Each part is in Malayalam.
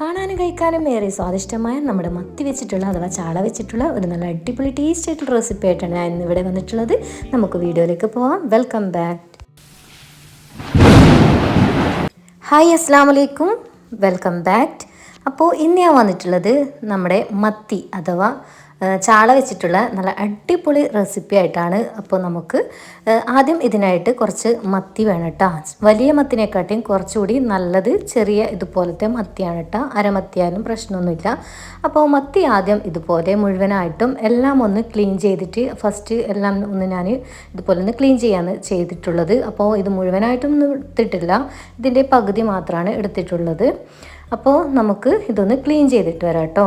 കാണാനും കഴിക്കാനും ഏറെ സ്വാദിഷ്ടമായ നമ്മുടെ മത്തി വെച്ചിട്ടുള്ള അഥവാ ചാള വെച്ചിട്ടുള്ള ഒരു നല്ല അടിപൊളി ടേസ്റ്റ് ആയിട്ടുള്ള റെസിപ്പി ആയിട്ടാണ് ഞാൻ ഇന്ന് ഇവിടെ വന്നിട്ടുള്ളത്. നമുക്ക് വീഡിയോയിലേക്ക് പോവാം. വെൽക്കം ബാക്ക് ഹായ് അസ്സാം വലൈക്കും വെൽക്കം ബാക്ക് അപ്പോൾ ഇന്ന് ഞാൻ വന്നിട്ടുള്ളത് നമ്മുടെ മത്തി അഥവാ ചാള വെച്ചിട്ടുള്ള നല്ല അടിപൊളി റെസിപ്പി ആയിട്ടാണ്. അപ്പോൾ നമുക്ക് ആദ്യം ഇതിനായിട്ട് കുറച്ച് മത്തി വേണം കേട്ടോ വലിയ മത്തിനെക്കാട്ടിയും കുറച്ചുകൂടി നല്ലത് ചെറിയ ഇതുപോലത്തെ മത്തിയാണ് കേട്ടോ അരമത്തിയായാലും പ്രശ്നമൊന്നുമില്ല. അപ്പോൾ മത്തി ആദ്യം ഇതുപോലെ മുഴുവനായിട്ടും എല്ലാം ഒന്ന് ക്ലീൻ ചെയ്തിട്ട് ഫസ്റ്റ് എല്ലാം ഒന്ന് ഞാൻ ഇതുപോലെ ഒന്ന് ക്ലീൻ ചെയ്യാൻ ചെയ്തിട്ടുള്ളത്. അപ്പോൾ ഇത് മുഴുവനായിട്ടും ഒന്നും എടുത്തിട്ടില്ല ഇതിന്റെ പകുതി മാത്രമാണ് എടുത്തിട്ടുള്ളത്. അപ്പോൾ നമുക്ക് ഇതൊന്ന് ക്ലീൻ ചെയ്തിട്ട് വരാം കേട്ടോ.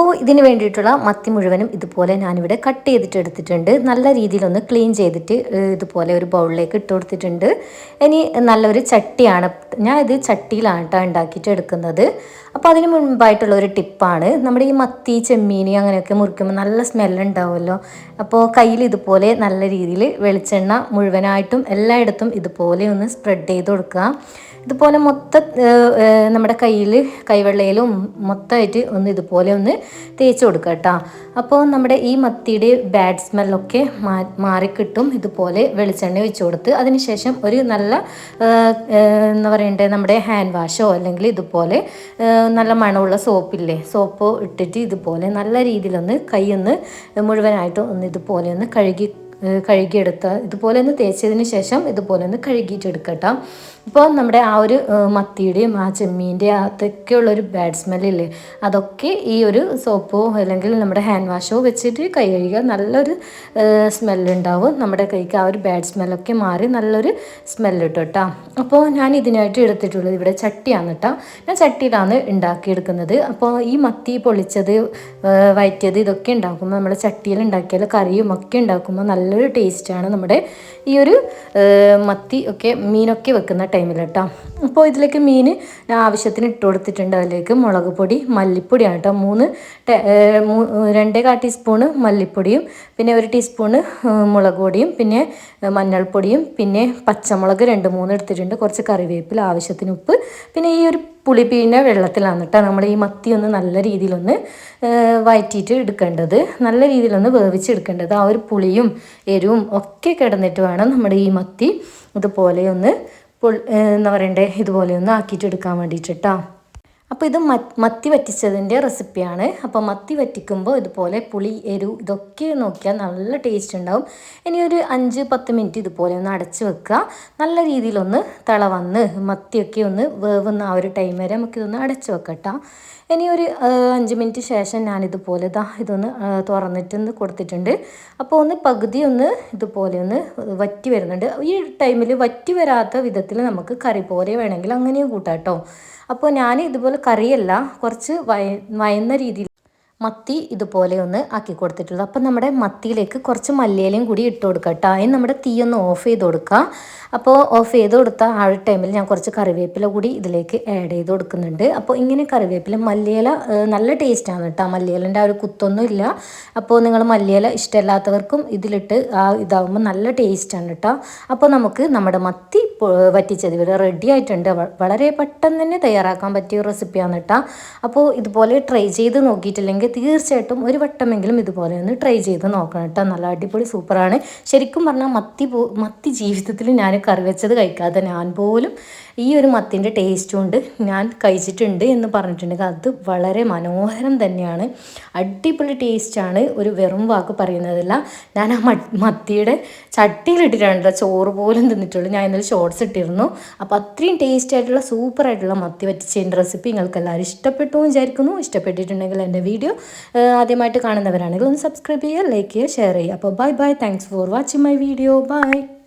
അപ്പോൾ ഇതിന് വേണ്ടിയിട്ടുള്ള മത്തി മുഴുവനും ഇതുപോലെ ഞാനിവിടെ കട്ട് ചെയ്തിട്ട് എടുത്തിട്ടുണ്ട്. നല്ല രീതിയിലൊന്ന് ക്ലീൻ ചെയ്തിട്ട് ഇതുപോലെ ഒരു ബൗളിലേക്ക് ഇട്ട് കൊടുത്തിട്ടുണ്ട്. ഇനി നല്ലൊരു ചട്ടിയാണ്. ഞാൻ ഇത് ചട്ടിയിലാണ് കേട്ടോ ഉണ്ടാക്കിയിട്ട് എടുക്കുന്നത്. അപ്പോൾ അതിന് മുൻപായിട്ടുള്ള ഒരു ടിപ്പാണ്. നമ്മുടെ ഈ മത്തി ചെമ്മീനി അങ്ങനെയൊക്കെ മുറിക്കുമ്പോൾ നല്ല സ്മെല്ലുണ്ടാവുമല്ലോ അപ്പോൾ കയ്യിൽ ഇതുപോലെ നല്ല രീതിയിൽ വെളിച്ചെണ്ണ മുഴുവനായിട്ടും എല്ലായിടത്തും ഇതുപോലെ ഒന്ന് സ്പ്രെഡ് ചെയ്ത് കൊടുക്കുക. ഇതുപോലെ മൊത്തം നമ്മുടെ കയ്യിൽ കൈവെള്ളയിലും മൊത്തമായിട്ട് ഒന്ന് ഇതുപോലെ ഒന്ന് തേച്ച് കൊടുക്കുക കേട്ടോ. അപ്പോൾ നമ്മുടെ ഈ മത്തിയുടെ ബാഡ് സ്മെല്ലൊക്കെ മാ മാറിക്കിട്ടും ഇതുപോലെ വെളിച്ചെണ്ണ ഒഴിച്ചു കൊടുത്ത് അതിനുശേഷം ഒരു നല്ല എന്താ പറയണ്ടേ നമ്മുടെ ഹാൻഡ് വാഷോ അല്ലെങ്കിൽ ഇതുപോലെ നല്ല മണമുള്ള സോപ്പില്ലേ സോപ്പോ ഇട്ടിട്ട് ഇതുപോലെ നല്ല രീതിയിലൊന്ന് കൈ ഒന്ന് മുഴുവനായിട്ട് ഒന്ന് ഇതുപോലെ ഒന്ന് കഴുകി കഴുകിയെടുത്ത് ഇതുപോലെ ഒന്ന് തേച്ചതിന് ശേഷം ഇതുപോലെ ഒന്ന് കഴുകിയിട്ടെടുക്കട്ടോ. ഇപ്പോൾ നമ്മുടെ ആ ഒരു മത്തിയുടെയും ആ ചെമ്മീന്റെയും ഒരു ബാഡ് സ്മെല്ലില്ലേ അതൊക്കെ ഈ ഒരു സോപ്പോ അല്ലെങ്കിൽ നമ്മുടെ ഹാൻഡ് വാഷോ വെച്ചിട്ട് കൈ കഴുകിയാൽ നല്ലൊരു സ്മെല്ലുണ്ടാവും നമ്മുടെ കൈക്ക് ആ ഒരു ബാഡ് സ്മെല്ലൊക്കെ മാറി നല്ലൊരു സ്മെല്ല് കിട്ടും അപ്പോൾ ഞാൻ ഇതിനായിട്ട് എടുത്തിട്ടുള്ളത് ഇവിടെ ചട്ടിയാണ് കേട്ടോ ഞാൻ ചട്ടിയിലാണ് ഉണ്ടാക്കിയെടുക്കുന്നത് അപ്പോൾ ഈ മത്തി പൊളിച്ചത് വയറ്റിയത് ഇതൊക്കെ ഉണ്ടാക്കുമ്പോൾ നമ്മൾ ചട്ടിയിൽ ഉണ്ടാക്കിയാൽ കറിയും ഒക്കെ ഉണ്ടാക്കുമ്പോൾ നല്ലൊരു ടേസ്റ്റാണ് നമ്മുടെ ഈ ഒരു മത്തി ഒക്കെ മീനൊക്കെ വെക്കുന്ന ടൈമിൽ കേട്ടോ അപ്പോൾ ഇതിലേക്ക് മീൻ ആവശ്യത്തിന് ഇട്ട് കൊടുത്തിട്ടുണ്ട്. അതിലേക്ക് മുളക് പൊടി മല്ലിപ്പൊടിയാണ് കേട്ടോ മൂന്ന് രണ്ടേ കാ ടീസ്പൂണ് മല്ലിപ്പൊടിയും പിന്നെ ഒരു ടീസ്പൂണ് മുളക് പൊടിയും പിന്നെ മഞ്ഞൾപ്പൊടിയും പിന്നെ പച്ചമുളക് രണ്ട് മൂന്ന് എടുത്തിട്ടുണ്ട്. കുറച്ച് കറിവേപ്പില ആവശ്യത്തിന് ഉപ്പ് പിന്നെ ഈ ഒരു പുളി പിഴിഞ്ഞ വെള്ളത്തിലാണ് കേട്ടോ നമ്മൾ ഈ മത്തി ഒന്ന് നല്ല രീതിയിലൊന്ന് വയറ്റിയിട്ട് എടുക്കേണ്ടത്. നല്ല രീതിയിലൊന്ന് വേവിച്ചെടുക്കേണ്ടത്. ആ ഒരു പുളിയും എരിവും ഒക്കെ കിടന്നിട്ട് വേണം നമ്മുടെ ഈ മത്തി ഇതുപോലെ ഒന്ന് എന്താ പറയണ്ടേ? ഇതുപോലെ ഒന്ന് ആക്കിയിട്ട് എടുക്കാൻ വേണ്ടിയിട്ട് കേട്ടോ അപ്പോൾ ഇത് മത്തി വറ്റിച്ചതിന്റെ റെസിപ്പിയാണ്. അപ്പോൾ മത്തി വറ്റിക്കുമ്പോൾ ഇതുപോലെ പുളി എരു ഇതൊക്കെ നോക്കിയാൽ നല്ല ടേസ്റ്റ് ഉണ്ടാവും. ഇനി ഒരു അഞ്ച് പത്ത് മിനിറ്റ് ഇതുപോലെ ഒന്ന് അടച്ച് വെക്കുക. നല്ല രീതിയിലൊന്ന് തിള വന്ന് മത്തിയൊക്കെ ഒന്ന് വേവുന്ന ആ ഒരു ടൈം വരെ നമുക്കിതൊന്ന് അടച്ച് വെക്കട്ടോ ഇനി ഒരു അഞ്ച് മിനിറ്റ് ശേഷം ഞാനിതുപോലെ ഇതാ ഇതൊന്ന് തുറന്നിട്ടൊന്ന് കൊടുത്തിട്ടുണ്ട്. അപ്പോൾ ഒന്ന് പകുതി ഒന്ന് ഇതുപോലെ ഒന്ന് വറ്റി വരുന്നുണ്ട്. ഈ ടൈമിൽ വറ്റി വരാത്ത വിധത്തിൽ നമുക്ക് കറി പോലെ വേണമെങ്കിൽ അങ്ങനെയും കൂട്ടാം കേട്ടോ അപ്പോൾ ഞാൻ ഇതുപോലെ കറിയല്ല കുറച്ച് വയ വയന്ന രീതിയിൽ മത്തി ഇതുപോലെ ഒന്ന് ആക്കി കൊടുത്തിട്ടുള്ളത്. അപ്പം നമ്മുടെ മത്തിയിലേക്ക് കുറച്ച് മല്ലിയിലയും കൂടി ഇട്ട് കൊടുക്കുക അതിന് നമ്മുടെ തീ ഒന്ന് ഓഫ് ചെയ്ത് കൊടുക്കുക. അപ്പോൾ ഓഫ് ചെയ്ത് കൊടുത്ത ആ ഒരു ടൈമിൽ ഞാൻ കുറച്ച് കറിവേപ്പില കൂടി ഇതിലേക്ക് ആഡ് ചെയ്ത് കൊടുക്കുന്നുണ്ട്. അപ്പോൾ ഇങ്ങനെ കറിവേപ്പില മല്ലിയില നല്ല ടേസ്റ്റാണ് കേട്ടോ. മല്ലിയിലന്റെ ആ ഒരു കുത്തൊന്നും ഇല്ല. അപ്പോൾ നിങ്ങൾ മല്ലിയില ഇഷ്ടമല്ലാത്തവർക്കും ഇതിലിട്ട് ആ ഇതാവുമ്പോൾ നല്ല ടേസ്റ്റാണ് കേട്ടോ. അപ്പോൾ നമുക്ക് നമ്മുടെ മത്തി വറ്റിച്ചത് ഇവിടെ റെഡി ആയിട്ടുണ്ട്. വളരെ പെട്ടെന്ന് തന്നെ തയ്യാറാക്കാൻ പറ്റിയ റെസിപ്പിയാണ് കേട്ടോ. അപ്പോൾ ഇതുപോലെ ട്രൈ ചെയ്ത് നോക്കിയിട്ടില്ലെങ്കിൽ തീർച്ചയായിട്ടും ഒരു വട്ടമെങ്കിലും ഇതുപോലെ ഒന്ന് ട്രൈ ചെയ്ത് നോക്കണം കേട്ടോ. നല്ല അടിപൊളി സൂപ്പറാണ് ശരിക്കും പറഞ്ഞാൽ മത്തി പോ മത്തി ജീവിതത്തിൽ ഞാൻ കറി വെച്ചത് കഴിക്കാതെ ഞാൻ പോലും ഈ ഒരു മത്തിന്റെ ടേസ്റ്റ് കൊണ്ട് ഞാൻ കഴിച്ചിട്ടുണ്ട് എന്ന് പറഞ്ഞിട്ടുണ്ടെങ്കിൽ അത് വളരെ മനോഹരം തന്നെയാണ്. അടിപൊളി ടേസ്റ്റാണ് ഒരു വെറും വാക്ക് പറയുന്നതല്ല. ഞാൻ ആ മത്തിയുടെ ചട്ടിയിലിട്ടിട്ടാണ് ചോറ് പോലും തിന്നിട്ടുള്ളൂ. ഞാൻ ഇന്നലെ ഷോർട്സ് ഇട്ടിരുന്നു. അപ്പോൾ അത്രയും ടേസ്റ്റ് ആയിട്ടുള്ള സൂപ്പർ ആയിട്ടുള്ള മത്തി വറ്റിച്ചതിന്റെ റെസിപ്പി നിങ്ങൾക്ക് എല്ലാവരും ഇഷ്ടപ്പെട്ടു വിചാരിക്കുന്നു. ഇഷ്ടപ്പെട്ടിട്ടുണ്ടെങ്കിൽ എന്റെ വീഡിയോ ആദ്യമായിട്ട് കാണുന്നവരാണെങ്കിൽ ഒന്ന് സബ്സ്ക്രൈബ് ചെയ്യുക ലൈക്ക് ചെയ്യുക ഷെയർ ചെയ്യുക. അപ്പോൾ bye bye thanks for watching my video bye